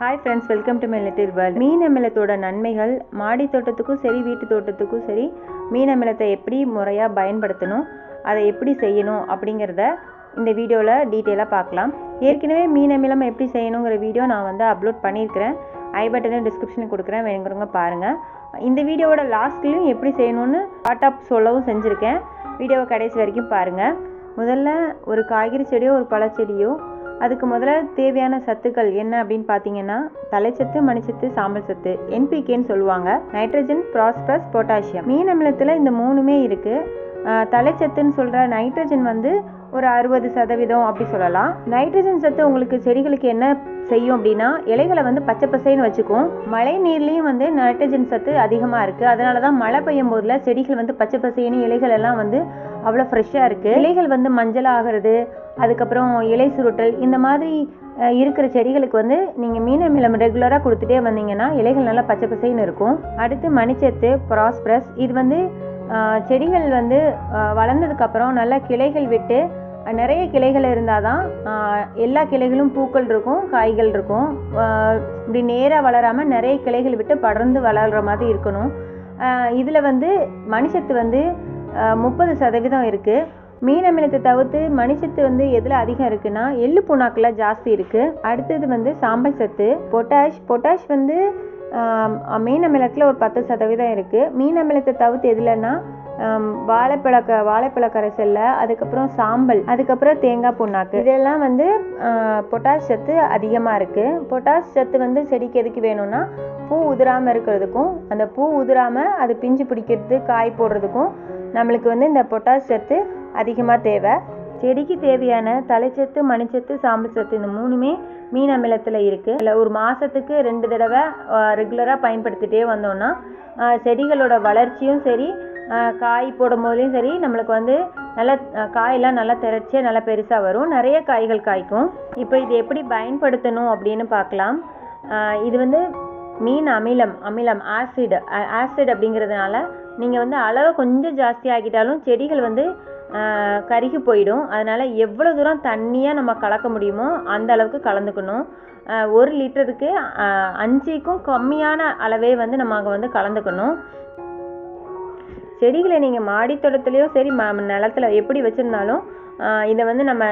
Hi friends welcome to my little world மீன் அமிலத்தோட நன்மைகள் மாடி தோட்டத்துக்கும் சரி வீட்டு தோட்டத்துக்கும் சரி மீன் அமிலத்தை எப்படி முறையாக பயன்படுத்தணும் அதை எப்படி செய்யணும் அப்படிங்கிறத இந்த வீடியோவில் டீட்டெயிலாக பார்க்கலாம். ஏற்கனவே மீன் அமிலம் எப்படி செய்யணுங்கிற வீடியோ நான் வந்து அப்லோட் பண்ணியிருக்கிறேன். ஐ பட்டனை டிஸ்கிரிப்ஷனில் கொடுக்குறேன் வேணுங்கிறவங்க பாருங்கள் இந்த வீடியோவோட லாஸ்ட்லேயும் எப்படி செய்யணும்னு ஸ்டார்ட் சொல்லவும் செஞ்சுருக்கேன். வீடியோவை கடைசி வரைக்கும் பாருங்கள் முதல்ல ஒரு காய்கறி செடியோ ஒரு பழச்செடியோ அதுக்கு முதல்ல தேவையான சத்துக்கள் என்ன அப்படின்னு பார்த்தீங்கன்னா தலைச்சத்து மணிச்சத்து சாம்பல் சத்து என்பிகேன்னு சொல்லுவாங்க. நைட்ரஜன் ப்ராஸ்பரஸ் பொட்டாசியம் மீன் அமிலத்தில் இந்த மூணுமே இருக்குது தலைச்சத்துன்னு சொல்கிற நைட்ரஜன் வந்து ஒரு அறுபது சதவீதம் அப்படி சொல்லலாம். நைட்ரஜன் சத்து உங்களுக்கு செடிகளுக்கு என்ன செய்யும் அப்படின்னா இலைகளை வந்து பச்சை பசைன்னு வச்சுக்கும். மழை நீர்லேயும் வந்து நைட்ரஜன் சத்து அதிகமாக இருக்குது அதனால தான் மழை பெய்யும் போதில் செடிகள் வந்து பச்சை பசைன்னு இலைகள் எல்லாம் வந்து அவ்வளோ ஃப்ரெஷ்ஷாக இருக்குது இலைகள் வந்து மஞ்சள் ஆகிறது அதுக்கப்புறம் இலை சுருட்டல் இந்த மாதிரி இருக்கிற செடிகளுக்கு வந்து நீங்கள் மீன் அமிலம் ரெகுலராக கொடுத்துட்டே வந்தீங்கன்னா இலைகள் நல்லா பச்சை பசைன்னு இருக்கும். அடுத்து மணிச்சத்து ப்ராஸ்பரஸ் இது வந்து செடிகள் வந்து வளர்ந்ததுக்கப்புறம் நல்லா கிளைகள் விட்டு நிறைய கிளைகள் இருந்தால் தான் எல்லா கிளைகளும் பூக்கள் இருக்கும் காய்கள் இருக்கும். இப்படி நேராக வளராமல் நிறைய கிளைகள் விட்டு படர்ந்து வளர்கிற மாதிரி இருக்கணும். இதில் வந்து மணிச்சத்து வந்து முப்பது சதவீதம் இருக்குது மீன் அமிலத்தை தவிர்த்து மணிச்சத்து வந்து எதில் அதிகம் இருக்குன்னா எள்ளு புண்ணாக்கில் ஜாஸ்தி இருக்குது அடுத்தது வந்து சாம்பல் சத்து பொட்டாஷ் பொட்டாஷ் வந்து மீன் அமிலத்தில் ஒரு பத்து சதவீதம் இருக்குது மீன் அமிலத்தை தவிர்த்து எதுலன்னா வாழைப்பழக்க வாழைப்பழ கரைசலில் அதுக்கப்புறம் சாம்பல் அதுக்கப்புறம் தேங்காய் புண்ணாக்கு. இதெல்லாம் வந்து பொட்டாஷ் சத்து அதிகமாக இருக்குது பொட்டாஷ் சத்து வந்து செடிக்கு எதுக்கு வேணும்னா பூ உதிராமல் இருக்கிறதுக்கும் அந்த பூ உதிராமல் அது பிஞ்சு பிடிக்கிறது காய் போடுறதுக்கும் நம்மளுக்கு வந்து இந்த பொட்டாஷ் சத்து அதிகமாக தேவை. செடிக்கு தேவையான தலைச்சத்து மணிச்சத்து சாம்பல் சத்து இந்த மூணுமே மீன் அமிலத்தில் இருக்குது இல்லை ஒரு மாதத்துக்கு ரெண்டு தடவை ரெகுலராக பயன்படுத்திகிட்டே வந்தோம்னா செடிகளோட வளர்ச்சியும் சரி காய் போடும் போதுலையும் சரி நம்மளுக்கு வந்து நல்லா காயெல்லாம் நல்லா திரட்சியாக நல்லா பெருசாக வரும். நிறைய காய்கள் காய்க்கும். இப்போ இது எப்படி பயன்படுத்தணும் அப்படின்னு பார்க்கலாம். இது வந்து மீன் அமிலம் அமிலம் ஆசிட் ஆசிட் அப்படிங்கிறதுனால நீங்கள் வந்து அளவை கொஞ்சம் ஜாஸ்தி ஆகிட்டாலும் செடிகள் வந்து கருகி போயிடும். அதனால் எவ்வளோ தூரம் தண்ணியாக நம்ம கலக்க முடியுமோ அந்த அளவுக்கு கலந்துக்கணும். ஒரு லிட்டருக்கு அஞ்சுக்கும் கம்மியான அளவே வந்து நம்ம அங்கே வந்து கலந்துக்கணும். செடிகளை நீங்கள் மாடி தோட்டத்துலேயோ சரி ம நிலத்துல எப்படி வச்சுருந்தாலும் இதை வந்து நம்ம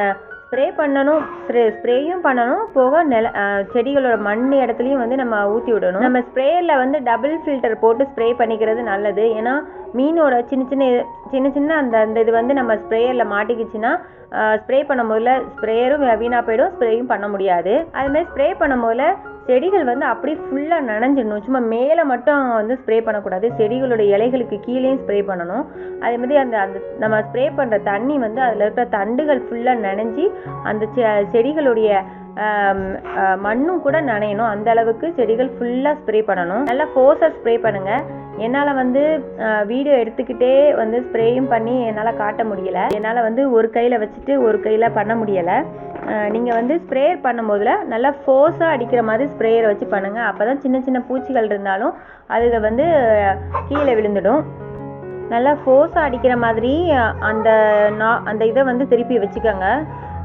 ஸ்ப்ரே பண்ணணும் ஸ்ப்ரே ஸ்ப்ரேயும் பண்ணணும். போக நில செடிகளோட மண் இடத்துலையும் வந்து நம்ம ஊற்றி விடணும். நம்ம ஸ்ப்ரேயரில் வந்து டபுள் ஃபில்டர் போட்டு ஸ்ப்ரே பண்ணிக்கிறது நல்லது. ஏன்னா மீனோட சின்ன சின்ன சின்ன சின்ன அந்த அந்த இது வந்து நம்ம ஸ்ப்ரேயரில் மாட்டிக்கிச்சுன்னா ஸ்ப்ரே பண்ணும் போதில் ஸ்ப்ரேயரும் வீணாக போயிடும் ஸ்ப்ரேயும் பண்ண முடியாது. அதுமாதிரி ஸ்ப்ரே பண்ணும் போதில் செடிகள் வந்து அப்படியே ஃபுல்லாக நனைஞ்சிடணும். சும்மா மேலே மட்டும் வந்து ஸ்ப்ரே பண்ணக்கூடாது. செடிகளோட இலைகளுக்கு கீழேயும் ஸ்ப்ரே பண்ணணும். அதே மாதிரி அந்த அந்த நம்ம ஸ்ப்ரே பண்ணுற தண்ணி வந்து அதில் இருக்கிற தண்டுகள் ஃபுல்லாக நனைஞ்சி அந்த செ- செடிகளுடைய மண்ணும் கூட நனையணும். அந்த அளவுக்கு செடிகள் ஃபுல்லாக ஸ்ப்ரே பண்ணணும். நல்லா ஃபோர்ஸாக ஸ்ப்ரே பண்ணுங்கள் என்னால் வந்து வீடியோ எடுத்துக்கிட்டே வந்து ஸ்ப்ரேயும் பண்ணி என்னால் காட்ட முடியலை. என்னால் வந்து ஒரு கையில் வச்சுட்டு ஒரு கையில் பண்ண முடியலை. நீங்கள் வந்து ஸ்ப்ரேயர் பண்ணும்போதில் நல்லா ஃபோர்ஸாக அடிக்கிற மாதிரி ஸ்ப்ரேயரை வச்சு பண்ணுங்கள் அப்போ தான் சின்ன சின்ன பூச்சிகள் இருந்தாலும் அதுக வந்து கீழே விழுந்துடும். நல்லா ஃபோர்ஸாக அடிக்கிற மாதிரி அந்த நா அந்த இதை வந்து திருப்பி வச்சுக்கோங்க.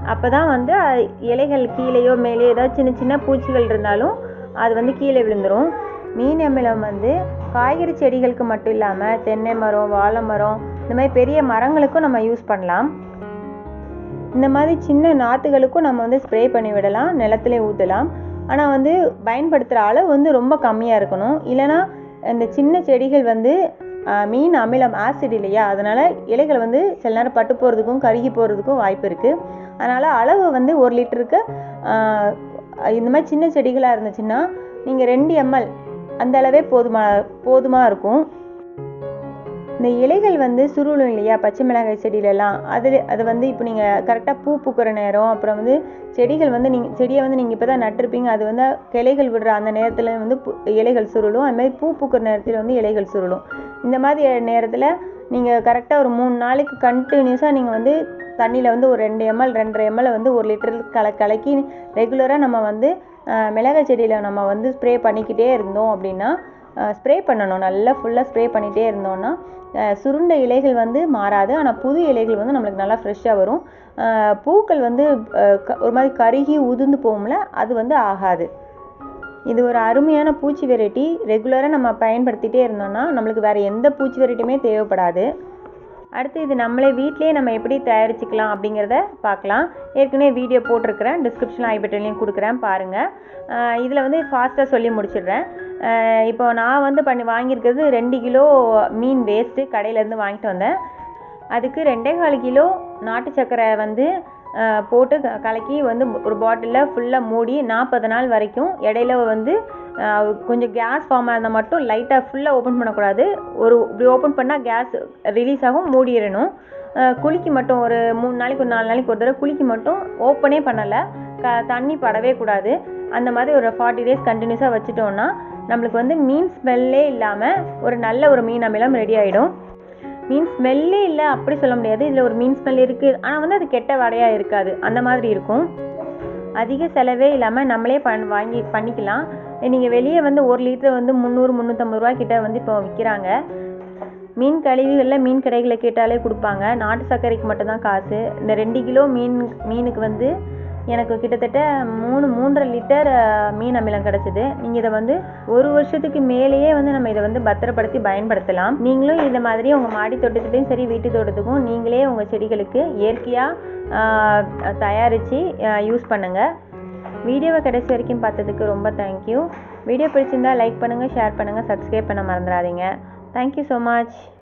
அப்போ தான் வந்து இலைகள் கீழேயோ மேலேயோ ஏதாவது சின்ன சின்ன பூச்சிகள் இருந்தாலும் அது வந்து கீழே விழுந்துடும் மீன் அமிலம் வந்து காய்கறி செடிகளுக்கு மட்டும் இல்லாமல் தென்னை மரம் வாழை மரம் இந்த மாதிரி பெரிய மரங்களுக்கும் நம்ம யூஸ் பண்ணலாம். இந்த மாதிரி சின்ன நாற்றுகளுக்கும் நம்ம வந்து ஸ்ப்ரே பண்ணி விடலாம் நிலத்திலே ஊற்றலாம் ஆனால் வந்து பயன்படுத்துகிற அளவு வந்து ரொம்ப கம்மியாக இருக்கணும். இல்லைன்னா இந்த சின்ன செடிகள் வந்து மீன் அமிலம் ஆசிட் இல்லையா? அதனால் இலைகள் வந்து சில நேரம் பட்டு போகிறதுக்கும் கருகி போகிறதுக்கும் வாய்ப்பு இருக்குது அதனால் அளவு வந்து ஒரு லிட்டருக்கு இந்த மாதிரி சின்ன செடிகளாக இருந்துச்சுன்னா நீங்கள் ரெண்டு எம்எல் அந்த அளவே போதுமா போதுமாக இருக்கும். இந்த இலைகள் வந்து சுருளும் இல்லையா? பச்சை மிளகாய் செடியிலலாம். அதில் அது வந்து இப்போ நீங்கள் கரெக்டாக பூ பூக்கிற நேரம் அப்புறம் வந்து செடிகள் வந்து நீங்கள் செடியை வந்து நீங்கள் இப்போ தான் நட்டிருப்பீங்க. அது வந்து கிளைகள் விடுற அந்த நேரத்தில் வந்து பூ- இலைகள் சுருளும். அதுமாதிரி பூ பூக்கிற நேரத்தில் வந்து இலைகள் சுருளும். இந்த மாதிரி நேரத்தில் நீங்கள் கரெக்டாக ஒரு மூணு நாளைக்கு கண்டினியூஸாக நீங்கள் வந்து தண்ணியில் வந்து ஒரு ரெண்டு எம்எல் ரெண்டரை எம்எல் வந்து ஒரு லிட்டர் கல கலக்கி ரெகுலராக நம்ம வந்து மிளகாய் செடியில் நம்ம வந்து ஸ்ப்ரே பண்ணிக்கிட்டே இருந்தோம் அப்படின்னா ஸ்ப்ரே பண்ணணும். நல்லா ஃபுல்லாக ஸ்ப்ரே பண்ணிகிட்டே இருந்தோம்னா சுருண்ட இலைகள் வந்து மாறாது. ஆனால் புது இலைகள் வந்து நம்மளுக்கு நல்லா ஃப்ரெஷ்ஷாக வரும். பூக்கள் வந்து க- ஒரு மாதிரி கருகி உதிர்ந்து போகும்ல அது வந்து ஆகாது. இது ஒரு அருமையான பூச்சி வெரைட்டி. ரெகுலராக நம்ம பயன்படுத்திகிட்டே இருந்தோம்னா நம்மளுக்கு வேறு எந்த பூச்சி வெரைட்டியுமே தேவைப்படாது. அடுத்து இது நம்மளே வீட்டிலேயே நம்ம எப்படி தயாரிச்சுக்கலாம் அப்படிங்கிறத பார்க்கலாம். ஏற்கனவே வீடியோ போட்டிருக்கிறேன். டிஸ்கிரிப்ஷன் ஐ கொடுக்குறேன். பாருங்கள் இதில் வந்து ஃபாஸ்ட்டாக சொல்லி முடிச்சிடுறேன். இப்போ நான் வந்து பண்ணி வாங்கியிருக்கிறது ரெண்டு கிலோ மீன் வேஸ்ட்டு கடையிலேருந்து வாங்கிட்டு வந்தேன். அதுக்கு ரெண்டே கால் கிலோ நாட்டு சர்க்கரை வந்து போட்டு க- கலக்கி வந்து ஒரு பாட்டிலில் ஃபுல்லாக மூடி நாற்பது நாள் வரைக்கும் இடையில வந்து கொஞ்சம் கேஸ் ஃபார்ம் இருந்தால் மட்டும் லைட்டாக ஃபுல்லாக ஓப்பன் பண்ணக்கூடாது. ஒரு இப்படி ஓப்பன் பண்ணால் கேஸ் ரிலீஸ் ஆகும் மூடிடணும். குளிக்கு மட்டும் ஒரு மூணு நாளைக்கு ஒரு நாலு நாளைக்கு ஒரு தடவை குளிக்கு மட்டும் ஓப்பனே பண்ணலை. க தண்ணி படவே கூடாது. அந்த மாதிரி ஒரு ஃபார்ட்டி டேஸ் கண்டினியூஸாக வச்சுட்டோன்னா நம்மளுக்கு வந்து மீன் ஸ்மெல்லே இல்லாமல் ஒரு நல்ல ஒரு மீன் அமிலம் ரெடி ஆகிடும் மீன் ஸ்மெல்லே இல்லை அப்படி சொல்ல முடியாது. இதில் ஒரு மீன் ஸ்மெல் இருக்குது ஆனால் வந்து அது கெட்ட வடையாக இருக்காது. அந்த மாதிரி இருக்கும். அதிக செலவே இல்லாமல் நம்மளே பண் வாங்கி பண்ணிக்கலாம். நீங்கள் வெளியே வந்து ஒரு லிட்டர் வந்து முந்நூறு முந்நூற்றம்பது ரூபா கிட்ட வந்து இப்போ விற்கிறாங்க மீன் கழிவுகளில் மீன் கடைகளை கேட்டாலே கொடுப்பாங்க. நாட்டு சர்க்கரைக்கு மட்டும்தான் காசு. இந்த ரெண்டு கிலோ மீன் மீனுக்கு வந்து எனக்கு கிட்டத்தட்ட மூணு மூன்றரை லிட்டர் மீன் அமிலம் கிடச்சிது. நீங்கள் இதை வந்து ஒரு வருஷத்துக்கு மேலேயே வந்து நம்ம இதை வந்து பத்திரப்படுத்தி பயன்படுத்தலாம். நீங்களும் இந்த மாதிரி உங்கள் மாடி தோட்டத்துலேயும் சரி வீட்டு தோட்டத்துக்கும் நீங்களே உங்கள் செடிகளுக்கு இயற்கையாக தயாரித்து யூஸ் பண்ணுங்கள் வீடியோவை கடைசி வரைக்கும் பார்த்ததுக்கு ரொம்ப தேங்க்யூ வீடியோ பிடிச்சிருந்தா லைக் பண்ணுங்கள் ஷேர் பண்ணுங்கள் சப்ஸ்கிரைப் பண்ண மறந்துடாதீங்க. Thank you so much